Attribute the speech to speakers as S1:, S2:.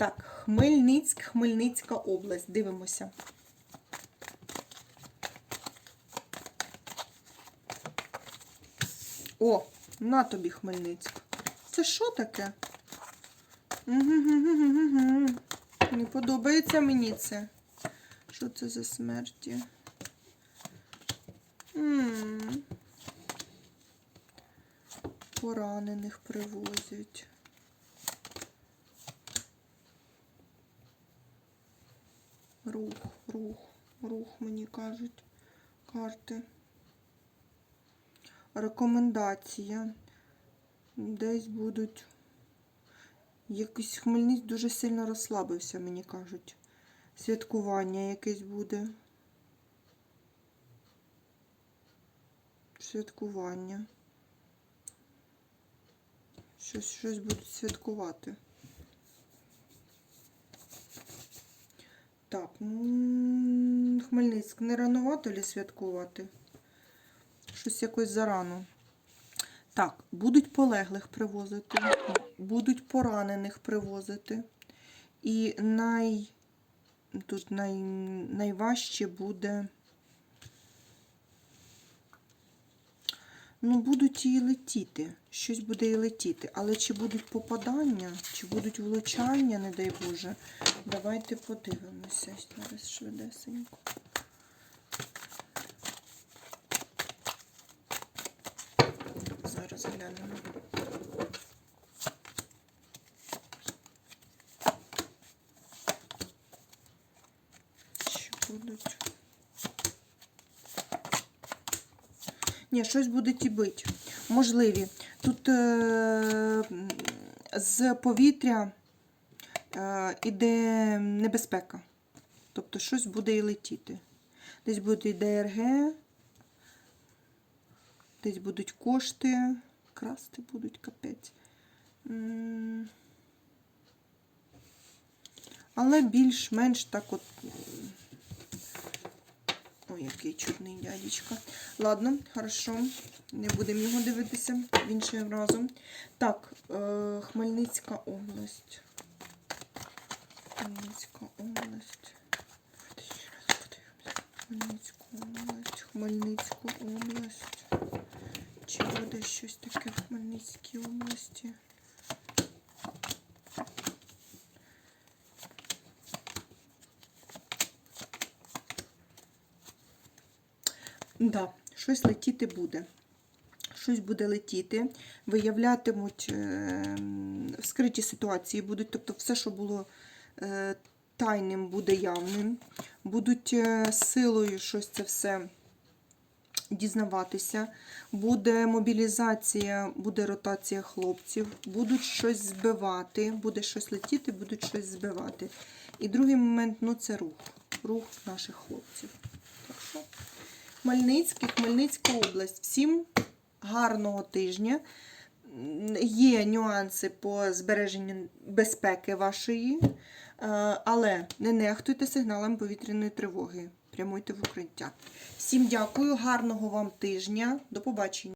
S1: Так, Хмельницьк, Хмельницька область. Дивимося. О, на тобі Хмельницьк. Це що таке? Не подобається мені це. Що це за смерті? Поранених привозять. Рух, рух, рух, мені кажуть карти. Рекомендація. Десь будуть. Якийсь Хмельницький дуже сильно розслабився, мені кажуть. Святкування якесь буде. Святкування. Щось, щось будуть святкувати. Так, ну, Хмельницьк, не ранувато ли святкувати? Щось якось зарано. Так, будуть полеглих привозити, будуть поранених привозити. І най, тут най, найважче буде. Ну, будуть і летіти. Щось буде і летіти. Але чи будуть попадання, чи будуть влучання, не дай Боже. Давайте подивимося зараз швидесенько. Зараз глянемо. Чи будуть? Ні, щось будуть і бить. Можливі. Тут е- з повітря е- іде небезпека. Тобто щось буде і летіти. Десь буде і ДРГ, десь будуть кошти, красти будуть капець. Але більш-менш так от. Ой, який чудний дядечка. Ладно, хорошо. Не будемо його дивитися іншим разом. Так, е, Хмельницька область. Хмельницька область. Хмельницьку область. Хмельницьку область. Чи буде щось таке в Хмельницькій області? Да, щось летіти буде. Щось буде летіти, виявлятимуть е, скриті ситуації будуть, тобто все, що було е, тайним, буде явним. Будуть е, силою щось це все дізнаватися. Буде мобілізація, буде ротація хлопців, будуть щось збивати, буде щось летіти, будуть щось збивати. І другий момент ну це рух. Рух наших хлопців. Так що Хмельницький, Хмельницька область. Всім гарного тижня. Є нюанси по збереженню безпеки вашої, е, але не нехтуйте сигналами повітряної тривоги. Прямуйте в укриття. Всім дякую, гарного вам тижня. До побачення.